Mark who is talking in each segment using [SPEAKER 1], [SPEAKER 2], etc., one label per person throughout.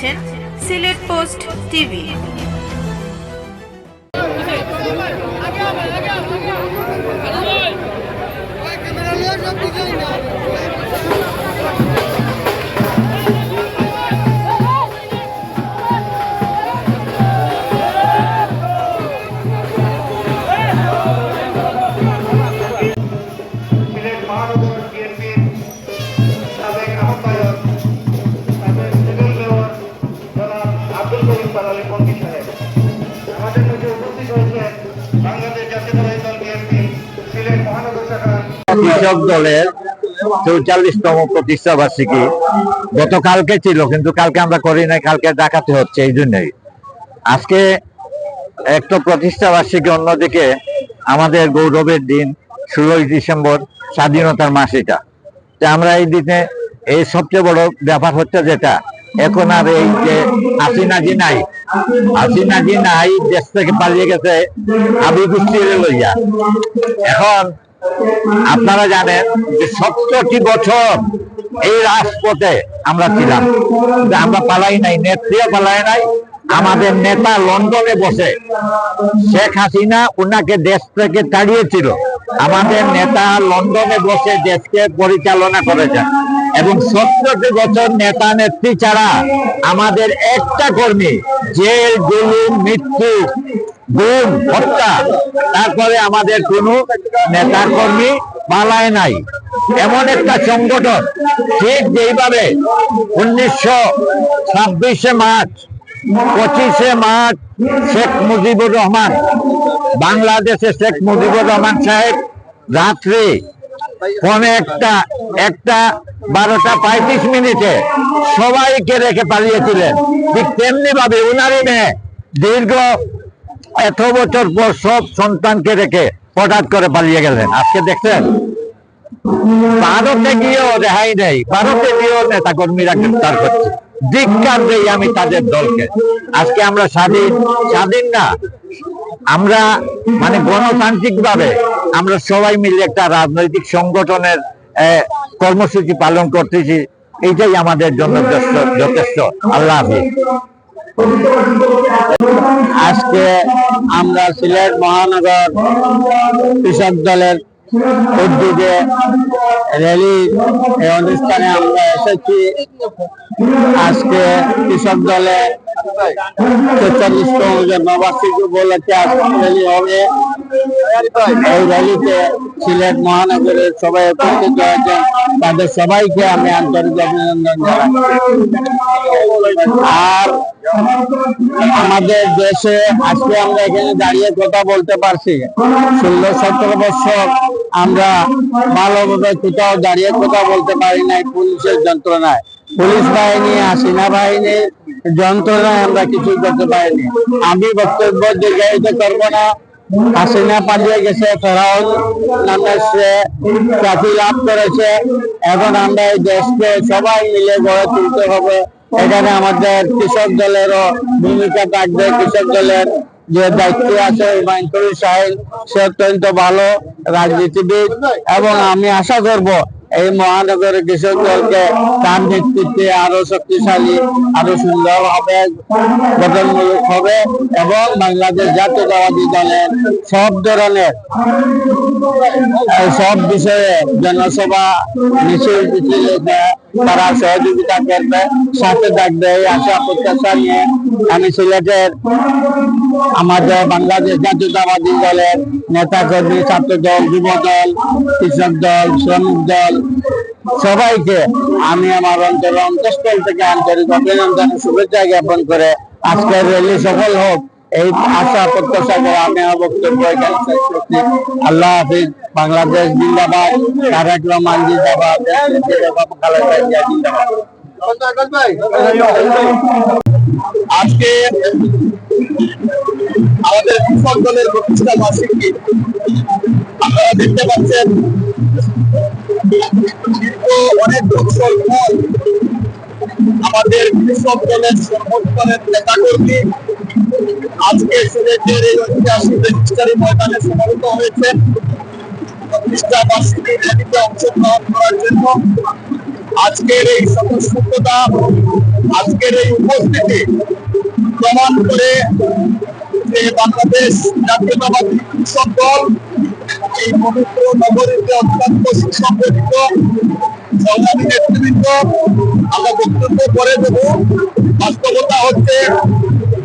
[SPEAKER 1] দেখছেন Sylhet post TV.
[SPEAKER 2] কৃষক দলের চৌচল্লিশতম প্রতিষ্ঠা বার্ষিকী গতকালকে ছিল, কিন্তু কালকে আমরা করি নাই, কালকে ডাকাতে হচ্ছে, এই জন্যই। আজকে একটা প্রতিষ্ঠা বার্ষিকী অন্যদিকে আমাদের গৌরবের দিন, ষোলোই ডিসেম্বর, স্বাধীনতার মাস এটা। তো আমরা এই দিনে, এই সবচেয়ে বড় ব্যাপার হচ্ছে যেটা, এখন আর এই যে হাসিনাজি নাই হাসিনাজি নাই, দেশ থেকে পালিয়ে গেছে আবু গোষ্ঠীর এখন আপনারা জানেন যে সত্তরটি বছর এই রাজপথে আমরা ছিলাম। আমরা পালাই নাই, নেত্রীও পালাই নাই, আমাদের নেতা লন্ডনে বসে। শেখ হাসিনা ওনাকে দেশ থেকে তাড়িয়েছিল। আমাদের নেতা লন্ডনে বসে দেশকে পরিচালনা করেছেন। এবং সত্তরটি বছর নেতা নেত্রী ছাড়া আমাদের একটা কর্মী, জেল, জুলুম, মৃত্যু গুম হত্যা তারপরে আমাদের কোনো নেতা কর্মী পালায় নাই। এমন একটা সংগঠন, ঠিক যেইভাবে উনিশশো ছাব্বিশে মার্চ, পঁচিশে মার্চ শেখ মুজিবুর রহমান, বাংলাদেশে শেখ মুজিবুর রহমান সাহেব রাত্রে পনে একটা একটা বারোটা পঁয়ত্রিশ মিনিটে সবাইকে রেখে পালিয়েছিলেন। ঠিক তেমনি ভাবে উনারই মেয়ে দীর্ঘ এত বছর পর সব সন্তানকে রেখে হঠাৎ করে পালিয়ে গেলেন। আজকে দেখছেন? ভারতে গিয়েও রেহাই নেই। ভারতে গিয়েও নেতা কর্মীরা গ্রেপ্তার করছে। ধিক্কার দেই আমি তাদের দলকে। আজকে আমরা স্বাধীন স্বাধীন না। আমরা মানে গণতান্ত্রিক ভাবে আমরা সবাই মিলে একটা রাজনৈতিক সংগঠনের কর্মসূচি পালন করতেছি। এইটাই আমাদের জন্য যথেষ্ট। আল্লাহ হাফিজ। আজকে আমরা সিলেট মহানগর কৃষক দলের উদ্যোগে র্যালি অনুষ্ঠানে আমরা এসেছি। আজকে কৃষক তেতাল্লিশতম জন্মবার্ষিকী উপলক্ষে আজকে র্যালি হবে। এই র্যালিতে সিলেট মহানগরের সবাই উপস্থিত হয়েছেন তাদের সবাইকে আমি আন্তরিক অভিনন্দন আর আমাদের দেশে আজকে আমরা এখানে দাঁড়িয়ে কথা বলতে পারছি। ষোলো সতেরো বছর আমরা ভালোভাবে কোথাও দাঁড়িয়ে কথা বলতে পারি নাই, পুলিশের যন্ত্রণায়। পুলিশ বাহিনী, হাসিনা বাহিনীর যন্ত্রণায় আমরা কিছুই করতে পারিনি। আমি বক্তব্য দীর্ঘায়িত করব না। হাসিনা পালিয়ে গেছে, ফেরাউন নামে সে লাভ করেছে। এখন আমরা এই দেশকে সবাই মিলে গড়ে তুলতে হবে। এখানে আমাদের কৃষক দলেরও ভূমিকা থাকবে, কৃষক দলের যে দায়িত্ব আছে মাইনপুরি সাহেব, সে অত্যন্ত ভালো রাজনীতিবিদ এবং আমি আশা করব এই মহানগরের কৃষক দলকে তার নেতৃত্বে আরও শক্তিশালী, আরও সুন্দর হবে, গঠনমূলক হবে এবং বাংলাদেশ জাতীয়তাবাদী দলের সব ধরনের সব বিষয়ে জনসভা মিছিল মিছিল তারা সহযোগিতা করবে, সাথে থাকবে এই আশা, প্রত্যাশা নিয়ে। আমি সিলেটের আমাদের বাংলাদেশ জাতীয়তাবাদী দলের নেতা কর্মী ছাত্র দল যুব দল কৃষক দল, শ্রমিক দল, সবাইকে আমি আমার অন্তর অন্তঃস্থল থেকে আন্তরিক অভিনন্দন, শুভেচ্ছা জ্ঞাপন করে আজকের র্যালি সফল হোক। এই আশা প্রত্যাশা করে আমি আমার বক্তব্য এখানে শেষ করছি। আল্লাহ হাফিজ, বাংলাদেশ জিন্দাবাদ, তারেক রহমান জিন্দাবাদ,
[SPEAKER 3] আজকে আমাদের কৃষক দলের প্রতিষ্ঠা বার্ষিকী। আপনারা দেখতে পাচ্ছেন অনেক বছর পর আমাদের কৃষক দলের সর্বোত্তরের নেতা কর্মী আজকে সিলেটের এই ঐতিহাসিক ময়দানে হয়েছেন প্রতিষ্ঠা বার্ষিকী অংশগ্রহণ করার জন্য আজকের এই স্বতঃস্ফূর্ততা আজকের এই উপস্থিতি প্রমাণ করে যে বাংলাদেশ জাতীয়তাবাদী কৃষক দল এই পবিত্র নগরীতে অত্যন্ত সুসংগঠিত, সংগ্রামী নেতৃবৃন্দ, আমরা বক্তব্য করে দেব। বাস্তবতা হচ্ছে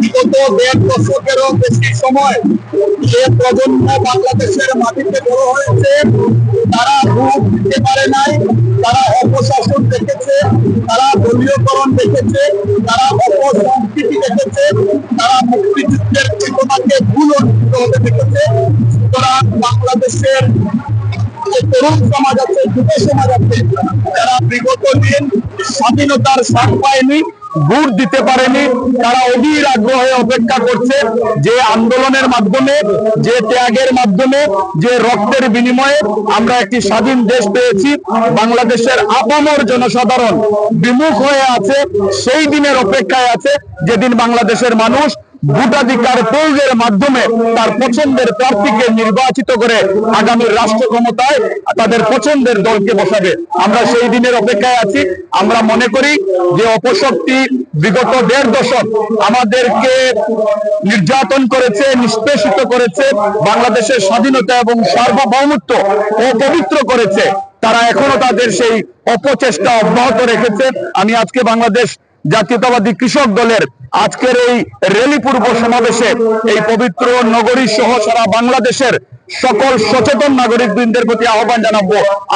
[SPEAKER 3] বিগত দেড় দশকেরও বেশি সময় যে প্রজন্ম বাংলাদেশের মাটিতে বড় হয়েছে, তারা ভোট দিতে পারে নাই, তারা অপশাসন দেখেছে, তারা দলীয়করণ দেখেছে, তারা অপসংস্কৃতি দেখেছে, তারা মুক্তিযুদ্ধের চেতনাকে ভুল অর্জিত হতে দেখেছে। সুতরাং বাংলাদেশের যে তরুণ সমাজ আছে, যুব সমাজ আছে, যারা বিগত দিন স্বাধীনতার স্বাদ পায়নি ভোট দিতে পারেনি। তারা অধীর আগ্রহে অপেক্ষা করছে যে আন্দোলনের মাধ্যমে, যে ত্যাগের মাধ্যমে, যে রক্তের বিনিময়ে আমরা একটি স্বাধীন দেশ পেয়েছি। বাংলাদেশের আপামর জনসাধারণ বিমুখ হয়ে আছে, সেই দিনের অপেক্ষায় আছে, যেদিন বাংলাদেশের মানুষ ভোটাধিকার প্রয়োগের মাধ্যমে তার পছন্দের প্রার্থীকে নির্বাচিত করে আগামী রাষ্ট্র ক্ষমতায় তাদের পছন্দের দলকে বসাবে। আমরা সেই দিনের অপেক্ষায় আছি। আমরা মনে করি যে অপশক্তি বিগত দেড় দশক আমাদেরকে নির্যাতন করেছে, নিষ্পেষিত করেছে, বাংলাদেশের স্বাধীনতা এবং সার্বভৌমত্ব অপবিত্র করেছে। তারা এখনও তাদের সেই অপচেষ্টা অব্যাহত রেখেছে। আমি আজকে বাংলাদেশ জাতীয়তাবাদী কৃষক দলের আজকের এই রেলি পূর্ব সমাবেশে এই পবিত্র নগরী সহ সারা বাংলাদেশের সকল সচেতন নাগরিক বৃন্দের প্রতি আহ্বান জানাব।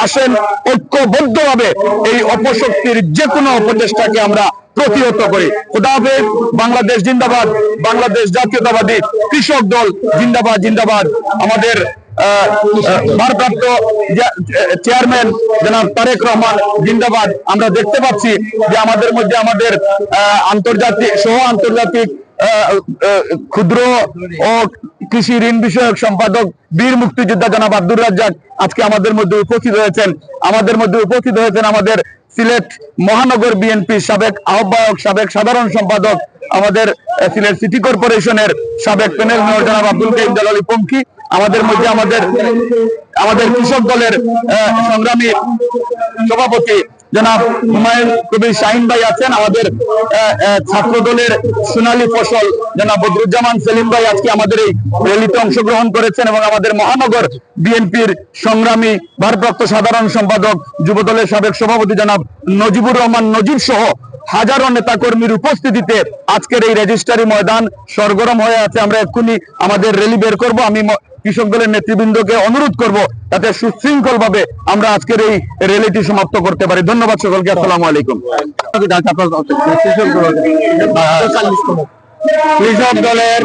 [SPEAKER 3] আসেন, ঐক্যবদ্ধভাবে এই অপশক্তির যে কোনো অপচেষ্টাকে আমরা প্রতিহত করি। খুদাহাফেজ বাংলাদেশ জিন্দাবাদ, বাংলাদেশ জাতীয়তাবাদী কৃষক দল জিন্দাবাদ জিন্দাবাদ। আমাদের ভারপ্রাপ্ত চেয়ারম্যান জনাব তারেক রহমান জিন্দাবাদ। আমরা দেখতে পাচ্ছি যে আমাদের মধ্যে আমাদের আন্তর্জাতিক, সহ আন্তর্জাতিক ক্ষুদ্র ও কৃষি ঋণ বিষয়ক সম্পাদক বীর মুক্তিযোদ্ধা জনাব আব্দুর রাজ্জাক আজকে আমাদের মধ্যে উপস্থিত হয়েছেন। আমাদের মধ্যে উপস্থিত হয়েছেন আমাদের সিলেট মহানগর বিএনপি সাবেক আহ্বায়ক, সাবেক সাধারণ সম্পাদক, আমাদের সিলেট সিটি কর্পোরেশনের সাবেক প্যানেল মেয়র জনাব আব্দুল কাইম জালালি পঙ্কি আমাদের মধ্যে আমাদের আমাদের কৃষক দলের সংগ্রামী সভাপতি জনাব হুমায়ুন কবির শাহিন ভাই আছেন। আমাদের ছাত্র দলের সোনালী ফসল জনাব বদরুজ্জামান সেলিম ভাই আজকে আমাদের এই র্যালিতে অংশগ্রহণ করেছেন এবং আমাদের মহানগর বিএনপির সংগ্রামী ভারপ্রাপ্ত সাধারণ সম্পাদক যুব দলের সাবেক সভাপতি জনাব নজিবুর রহমান নজিব সহ হাজারো নেতাকর্মীর উপস্থিতিতে আজকের এই রেজিস্ট্রারি ময়দান সরগরম হয়ে আছে। আমরা এক্ষুনি আমাদের র্যালি বের করব। আমি কৃষক দলের নেতৃবৃন্দকে অনুরোধ করব যাতে সুশৃঙ্খল ভাবে আমরা আজকের এই র্যালিটি সমাপ্ত করতে পারি। ধন্যবাদ সকলকে, আসসালামু আলাইকুম। কৃষক দলের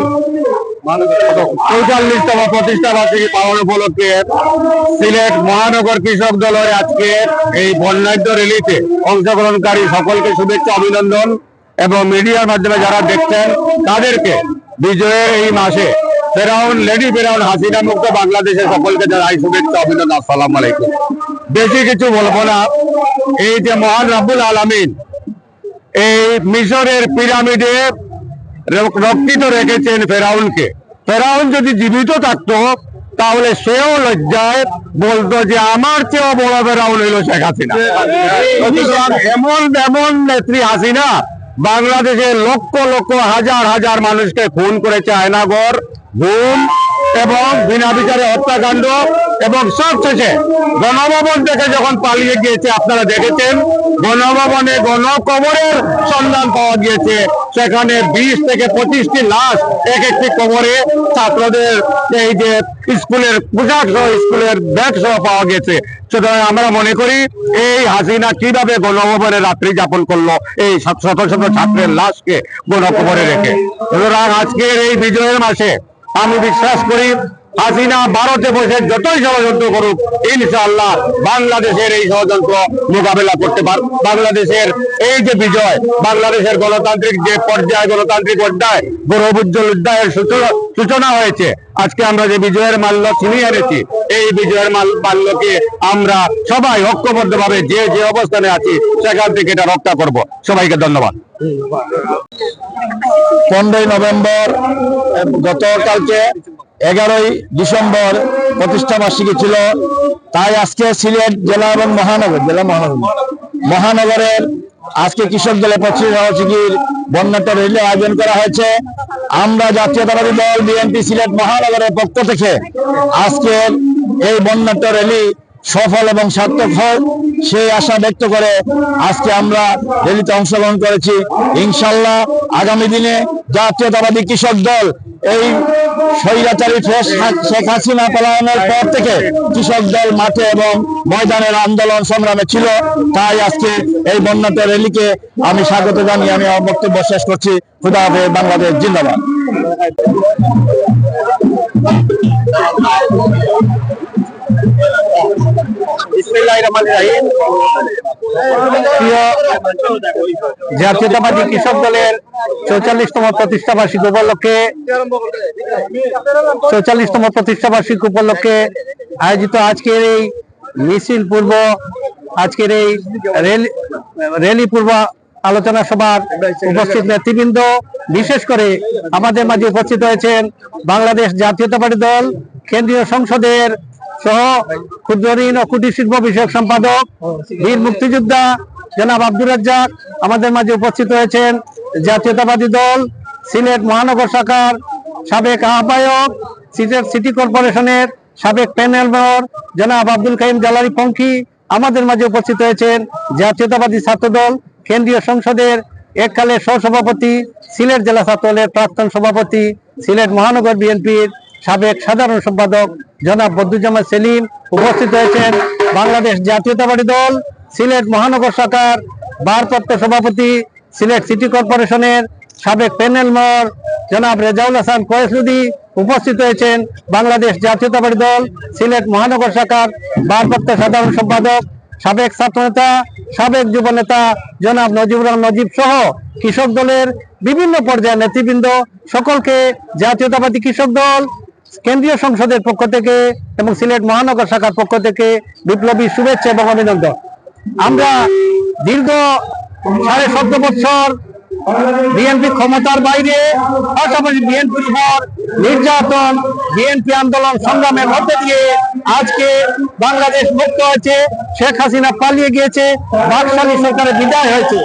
[SPEAKER 3] চৌচল্লিশতম প্রতিষ্ঠা বার্ষিকী পালন উপলক্ষে সিলেট মহানগর কৃষক দলের আজকে এই বন্যাঢ্য র্যালিতে অংশগ্রহণকারী সকলকে শুভেচ্ছা, অভিনন্দন এবং মিডিয়ার মাধ্যমে যারা দেখছেন তাদেরকে বিজয়ের এই মাসে ফেরাউন, লেডি ফেরাউন, হাসিনা মুক্ত বাংলাদেশে সকলকে জানাই শুভেচ্ছা, অভিনন্দন, আসসালাম আলাইকুম। বেশি কিছু বলব না। এই যে মহান রাব্বুল আলামিন, এই মিশরের পিরামিডে রক্ষিত রেখেছেন ফেরাউনকে। ফেরাউন যদি জীবিত থাকতো, তাহলে সেও লজ্জায় বলতো যে আমার চেয়েও বড় ফেরাউন হইল শেখ হাসিনা। এমন এমন নেত্রী হাসিনা বাংলাদেশের লক্ষ লক্ষ, হাজার হাজার মানুষকে খুন করেছে আয়নাগর। গুম এবং বিনা বিচারে হত্যাকাণ্ড এবং সব শেষে গণভবন থেকে যখন পালিয়ে গিয়েছে, আপনারা দেখেছেন, গণভবনে গণকবরের সন্ধান পাওয়া গিয়েছে। সেখানে বিশ থেকে পঁচিশটি লাশ এক একটি কবরে ছাত্রদের এই যে স্কুলের পোশাক সহ, স্কুলের ব্যাগ সহ পাওয়া গেছে সুতরাং আমরা মনে করি, এই হাসিনা কীভাবে গণভবনে রাত্রি যাপন করল, এই শত শত ছাত্রের লাশকে গণকবরে রেখে। সুতরাং আজকের এই বিজয়ের মাসে আমি বিশ্বাস করি হাসিনা ভারতে বসে যতই ষড়যন্ত্র করুক, ইনশাআল্লাহ বাংলাদেশের এই ষড়যন্ত্র মোকাবেলা করতে পার, বাংলাদেশের এই যে বিজয়, বাংলাদেশের গণতান্ত্রিক যে পর্যায় গণতান্ত্রিক অধ্যায় গৌরব উজ্জ্বল অধ্যায়ের সূচনা হয়েছে। আজকে আমরা যে বিজয়ের মাল্য ছিনিয়ে এনেছি, এই বিজয়ের মাল- মাল্যকে আমরা সবাই ঐক্যবদ্ধভাবে যে যে অবস্থানে আছি, সেখান থেকে এটা রক্ষা করব। সবাইকে ধন্যবাদ। পনেরোই নভেম্বর, গতকালকে এগারোই ডিসেম্বর প্রতিষ্ঠা বার্ষিকী ছিল। তাই আজকে সিলেট জেলা এবং মহানগর, জেলা মহানগর। মহানগরের আজকে কৃষক দলের পঁচিশ বার্ষিকীর বন্যাট্য র্যালি আয়োজন করা হয়েছে। আমরা জাতীয়তাবাদী দল, বিএনপি, সিলেট মহানগরের পক্ষ থেকে আজকের এই বন্যাট্য র্যালি সফল এবং সার্থক হোক সেই আশা ব্যক্ত করে আজকে আমরা র্যালিতে অংশগ্রহণ করেছি। ইনশাল্লাহ আগামী দিনে জাতীয়তাবাদী কৃষক দল এই স্বৈরাচারী শেখ হাসিনা পলায়নের পর থেকে কৃষক দল মাঠে এবং ময়দানের আন্দোলন সংগ্রামে ছিল। তাই আজকে এই বন্যাতে র্যালিকে আমি স্বাগত জানিয়ে আমি আমার বক্তব্য শেষ করছি। খুদা হবে বাংলাদেশ জিন্দাবাদ।
[SPEAKER 4] জাতীয়তাবাদী কৃষক দলের চৌচল্লিশতম প্রতিষ্ঠা বার্ষিক উপলক্ষে, চৌচল্লিশতম প্রতিষ্ঠা বার্ষিক উপলক্ষে আয়োজিত আজকের এই মিছিল পূর্ব, আজকের এই রেলি পূর্ব আলোচনা সভার উপস্থিত নেতৃবৃন্দ, বিশেষ করে আমাদের মাঝে উপস্থিত হয়েছেন বাংলাদেশ জাতীয়তাবাদী দল, কেন্দ্রীয় সংসদের সহ ক্ষুদ্র ঋণ ও কুটির শিল্প বিষয়ক সম্পাদক, বীর মুক্তিযোদ্ধা জনাব আব্দুর রাজ্জাক আমাদের মাঝে উপস্থিত হয়েছেন। জাতীয়তাবাদী দল, সিলেট মহানগর শাখার সাবেক আহ্বায়ক, সিলেট সিটি কর্পোরেশনের সাবেক প্যানেল মেয়র জনাব আব্দুল কাইম জালারি পঙ্খী আমাদের মাঝে উপস্থিত হয়েছেন। জাতীয়তাবাদী ছাত্রদল, কেন্দ্রীয় সংসদের এককালের সহসভাপতি, সিলেট জেলা ছাত্রদলের প্রাক্তন সভাপতি, সিলেট মহানগর বিএনপির সাবেক সাধারণ সম্পাদক জনাব বদুজ্জামান সেলিম উপস্থিত হয়েছেন। বাংলাদেশ জাতীয়তাবাদী দল, সিলেট মহানগর শাখার ভারপ্রাপ্ত সভাপতি, সিলেট সিটি কর্পোরেশনের সাবেক প্যানেল মেয়র জনাব রেজাউল হাসান কয়েসুদি উপস্থিত হয়েছেন। বাংলাদেশ জাতীয়তাবাদী দল, সিলেট মহানগর শাখার ভারপ্রাপ্ত সাধারণ সম্পাদক, সাবেক ছাত্রনেতা, সাবেক যুব নেতা জনাব নজিবুর নজিব সহ কৃষক দলের বিভিন্ন পর্যায়ের নেতৃবৃন্দ, সকলকে জাতীয়তাবাদী কৃষক দল কেন্দ্রীয় সংসদের পক্ষ থেকে এবং সিলেট মহানগর শাখার পক্ষ থেকে বিপ্লবী শুভেচ্ছা এবং অভিনন্দন। আমরা দীর্ঘ সাড়ে সত্তর বছর বিএনপি ক্ষমতার বাইরে, পাশাপাশি বিএনপির উপর নির্যাতন, বিএনপি আন্দোলন সংগ্রামের মধ্যে দিয়ে আজকে বাংলাদেশ মুক্ত হয়েছে, শেখ হাসিনা পালিয়ে গিয়েছে, বাকশালী সরকারের বিদায় হয়েছে।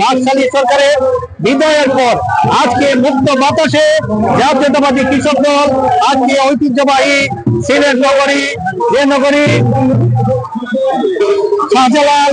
[SPEAKER 4] বাকশালী সরকারের বিদায়ের পর আজকে মুক্ত বাতাসে জাতীয়তাবাদী কৃষক দল, আজকে ঐতিহ্যবাহী সিলেট নগরী, যে নগরী শাহজালাল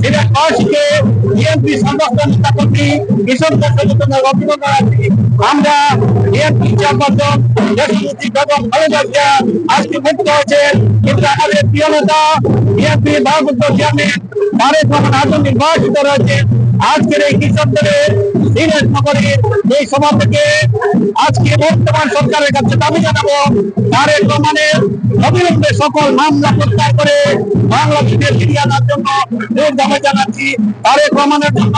[SPEAKER 4] সিলেট আজকে বিএনপি নেতা কর্মী কৃষকদের সচেতনের অভিনন্দন আছি। আমরা বিএনপি চেয়ারপারসন দেশনেত্রী বেগম খালেদা আজকে মুক্ত হয়েছেন। কিন্তু আমাদের প্রিয় নেতা বিএনপি ভারপ্রাপ্ত চেয়ারম্যান তারেক রহমান আজম নির্বাচিত রয়েছেন। আজকের এই কৃষকদের সিলেট নগরীর এই সভা থেকে আজকে বর্তমান সরকারের কাছে দাবি জানাব তারেক রহমানের অবিলম্বে সকল মামলা প্রত্যাহার করে বাংলাদেশের ফিরিয়ে আনার জন্য জোর দাবি জানাচ্ছি। তারেক রহমানের জন্য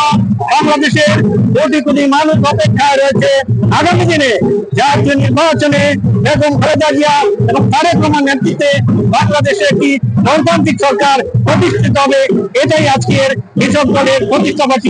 [SPEAKER 4] বাংলাদেশের কোটি কোটি মানুষ অপেক্ষায় রয়েছে। আগামী দিনে জাতীয় নির্বাচনে বেগম খালেদা জিয়া এবং তারেক রহমান নেতৃত্বে বাংলাদেশে একটি গণতান্ত্রিক সরকার প্রতিষ্ঠিত হবে, এটাই আজকের কৃষক দলের প্রতিষ্ঠাবাসী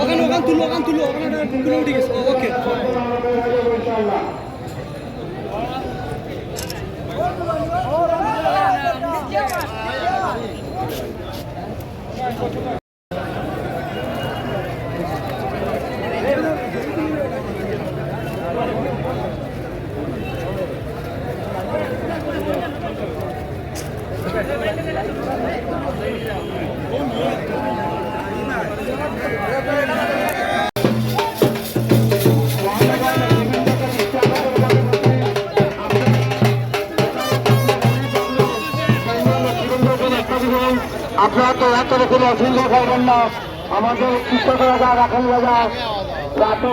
[SPEAKER 4] ওখানে ওখান তুলো ওখান তুলো ওখানে উঠে গেছে। ওকে।
[SPEAKER 3] অসুবিধা করবেন না। আমাদের কৃষকরা যা রাখাল বাজার রাতে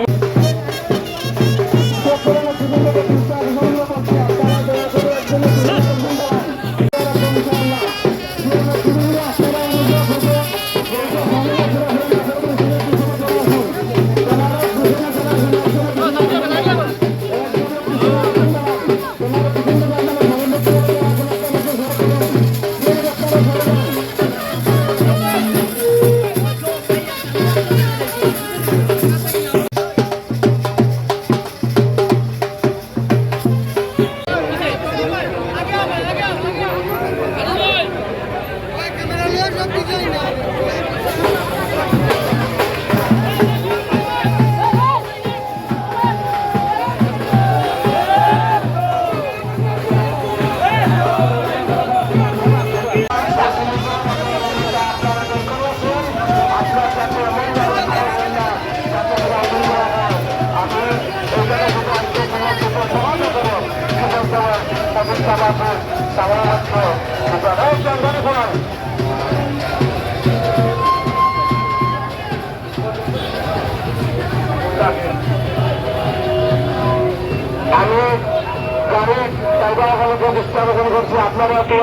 [SPEAKER 3] ড্রাইভারগুলোকে করছি আপনারা একটু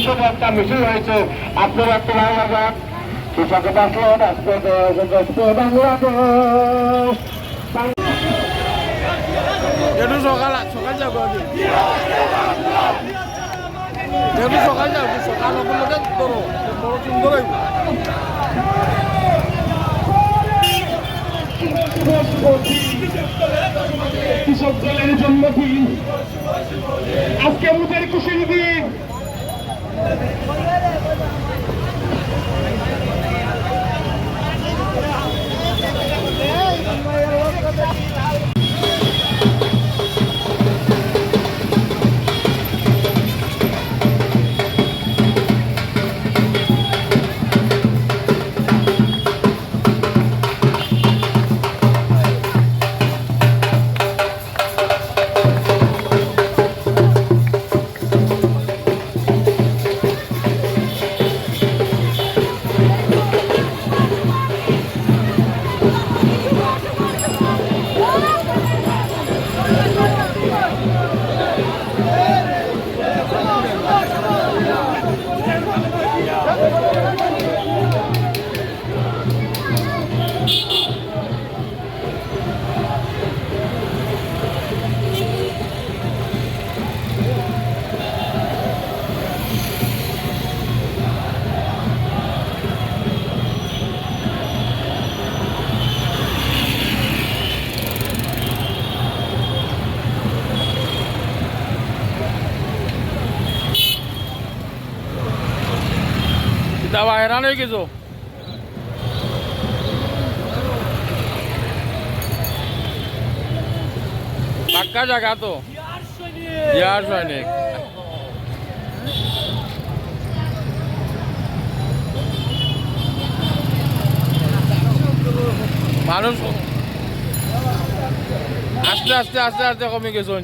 [SPEAKER 3] কৃষক একটা মিছিল হয়েছে। আপনারা একটু যান। কৃষক বাঁচলেন আজকে বাংলাদেশ।
[SPEAKER 5] যেটু সকাল সকাল যাব আমি যেটু সকাল যাব সকাল হলে ধরো বড় সুন্দর হইব।
[SPEAKER 3] কৃষক দলের জন্মদিন। আজকে আমাদের খুশির দিন
[SPEAKER 5] Thank you. বাবা হেরান হয়ে গেছো। পাক্কা জায়গা তো। ইয়ার সৈনিক। মানুষ আস্তে আস্তে আস্তে আস্তে কমে গেছেন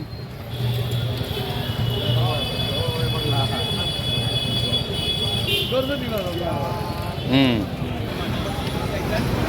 [SPEAKER 5] হুম
[SPEAKER 1] আপনারা